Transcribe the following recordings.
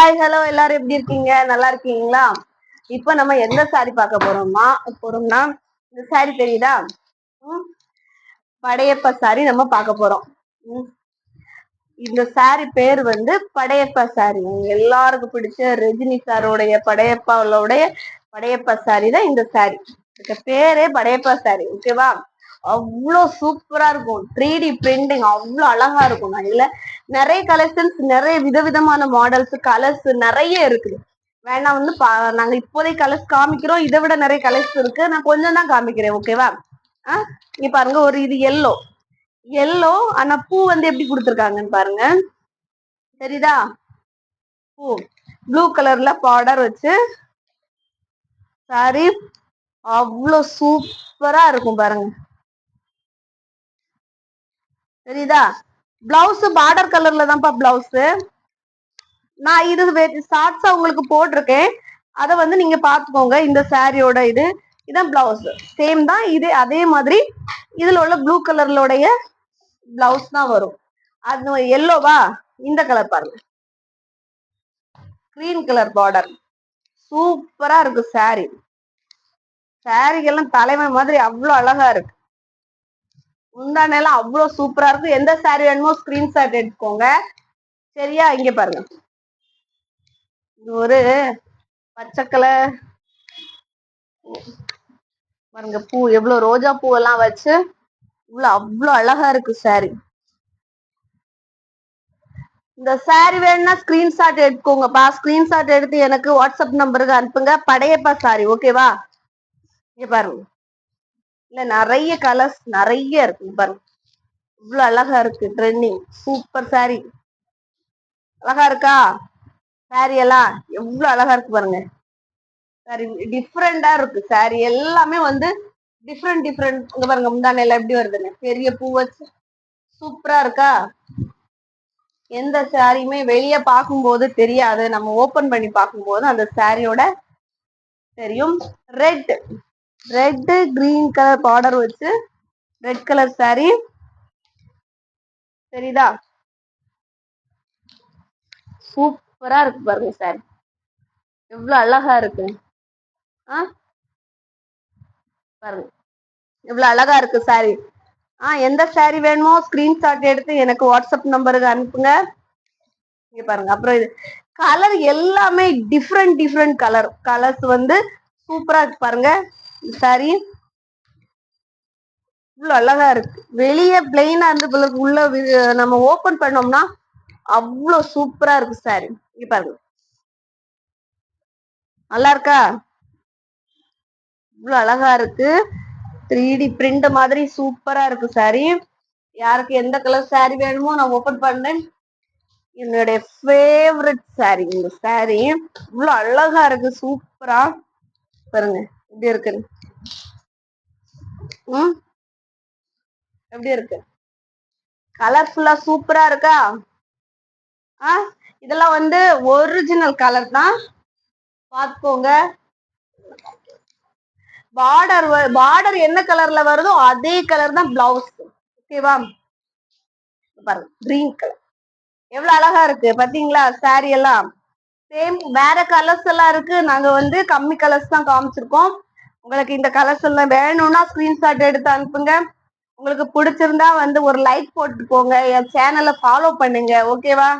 Hi hello எல்லாரும் எப்படி இருக்கீங்க? நல்லா இருக்கீங்களா? இப்போ நம்ம எந்த சாரி பார்க்க போறோமா போறோம்னா இந்த சாரி தெரியுதா? படையப்ப சாரி நம்ம பார்க்க போறோம். இந்த சாரி பேர் வந்து படையப்பா சாரி எல்லாருக்கும் பிடிச்ச ரஜினி சாரோடைய படையப்பாவுடைய படையப்பா சாரி தான் இந்த சாரி பேரே படையப்பா சாரி ஓகேவா அவ்வளோ சூப்பரா இருக்கும். த்ரீ டி பிரிண்டிங் அவ்வளோ அழகா இருக்கும். நான் நிறைய கலெக்ஷன்ஸ் நிறைய விதவிதமான மாடல்ஸ் கலர்ஸ் நிறைய இருக்குது. வேணா வந்து பா நாங்க இப்போதைக்கு கலர்ஸ் காமிக்கிறோம். இதை விட நிறைய கலர்ஸ் இருக்கு. நான் கொஞ்சம் தான் காமிக்கிறேன் ஓகேவா ஆ? இங்க பாருங்க ஒரு இது எல்லோ எல்லோ ஆனா பூ வந்து எப்படி கொடுத்துருக்காங்கன்னு பாருங்க. சரிதா பூ. ப்ளூ கலர்ல பார்டர் வச்சு சாரி அவ்வளோ சூப்பரா இருக்கும் பாருங்க. தெரியுதா? பிளவுஸ் பார்டர் கலர்ல தான்ப்பா பிளவுஸ் நான் இது ஷார்ட்ஸா உங்களுக்கு போட்டிருக்கேன். அதை வந்து நீங்க பாத்துக்கோங்க இந்த சாரியோட இது. இதான் பிளவுஸ் சேம் தான் இது அதே மாதிரி இதுல உள்ள ப்ளூ கலர்லோடைய பிளவுஸ் தான் வரும். அது எல்லோவா இந்த கலர் பாருங்க. கிரீன் கலர் பார்டர் சூப்பரா இருக்கு சாரி சாரிக்கெல்லாம் தலைமை மாதிரி அவ்வளோ அழகா இருக்கு. முந்தானெல்லாம் அவ்வளோ சூப்பரா இருக்கு எந்த சாரி வேணுமோ ஸ்கிரீன்ஷாட் எடுத்துக்கோங்க. சரியா? இங்க பாருங்க. இது ஒரு பச்சை கலர் பாருங்க பூ எவ்வளவு ரோஜா பூ எல்லாம் வச்சு இவ்வளவு அவ்வளவு அழகா இருக்கு சாரி இந்த சாரி வேணும்னா ஸ்கிரீன்ஷாட் எடுத்துக்கோங்கப்பா. ஸ்கிரீன்ஷாட் எடுத்து எனக்கு வாட்ஸ்அப் நம்பருக்கு அனுப்புங்க. படையப்பா சாரி ஓகேவா இங்க பாருங்க. இல்ல நிறைய கலர்ஸ் நிறைய இருக்கு பாருங்க. இவ்வளவு அழகா இருக்கு ட்ரெண்டிங் சூப்பர் சாரி அழகா இருக்கா? சாரி எல்லாம் எவ்வளவு அழகா இருக்கு பாருங்க. சாரி டிஃப்ரெண்டா இருக்கு. சாரி எல்லாமே வந்து டிஃப்ரெண்ட் டிஃப்ரெண்ட் இங்க பாருங்க முந்தானையில எப்படி வருதுன்னு பெரிய பூ வச்சு சூப்பரா இருக்கா? எந்த சாரியுமே வெளியே பார்க்கும்போது தெரியாது. நம்ம ஓபன் பண்ணி பார்க்கும்போது அந்த சாரியோட தெரியும். Red red green colour border வச்சு ரெட் கலர் சாரி சரிதா? சூப்பரா இருக்கு பாருங்க சாரி எவ்வளவு அழகா இருக்கு. ஆ? பாருங்க. எவ்வளவு அழகா இருக்கு சாரி ஆ எந்த சாரி வேணுமோ ஸ்கிரீன்ஷாட் எடுத்து எனக்கு வாட்ஸ்அப் நம்பருக்கு அனுப்புங்க. இங்க பாருங்க. அப்புறம் இது கலர் எல்லாமே டிஃப்ரெண்ட் டிஃப்ரெண்ட் கலர் கலர்ஸ் வந்து சூப்பரா இருக்கு பாருங்க. சாரி இவ்வளவு அழகா இருக்கு. வெளியே பிளெயினா இருந்து உள்ள நம்ம ஓபன் பண்ணோம்னா அவ்வளவு சூப்பரா இருக்கு சாரி இங்க பாருங்க. நல்லா இருக்கா? இவ்வளவு அழகா இருக்கு. த்ரீ டி பிரிண்ட் மாதிரி சூப்பரா இருக்கு சாரி யாருக்கு எந்த கலர் சாரி வேணுமோ நான் ஓபன் பண்ணேன் என்னுடைய ஃபேவரட் சாரி இந்த சாரி இவ்வளவு அழகா இருக்கு சூப்பரா பாருங்க. எப்படி இருக்கு? ம் எப்படி இருக்கு? கலர்ஃபுல்லா சூப்பரா இருக்கா? ஆ? இதெல்லாம் வந்து ஒரிஜினல் கலர் தான். பார்த்துக்கோங்க பார்டர் பார்டர் என்ன கலர்ல வருதோ அதே கலர் தான் பிளவுஸ் ஓகேவா பாருங்க கிரீன் கலர் எவ்வளவு அழகா இருக்கு. பாத்தீங்களா? சாரி எல்லாம். சேம் வேற கலர்ஸ் எல்லாம் இருக்கு. நாங்க வந்து கம்மி கலர்ஸ் தான் காமிச்சிருக்கோம். உங்களுக்கு இந்த கலர்ஸ் எல்லாம் வேணும்னா ஸ்கிரீன்ஷாட் எடுத்து அனுப்புங்க. உங்களுக்கு பிடிச்சிருந்தா வந்து ஒரு லைக் போட்டு போங்க என் சேனலை ஃபாலோ பண்ணுங்க. ஓகேவா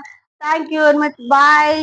தேங்க்யூ வெரி மச் பாய்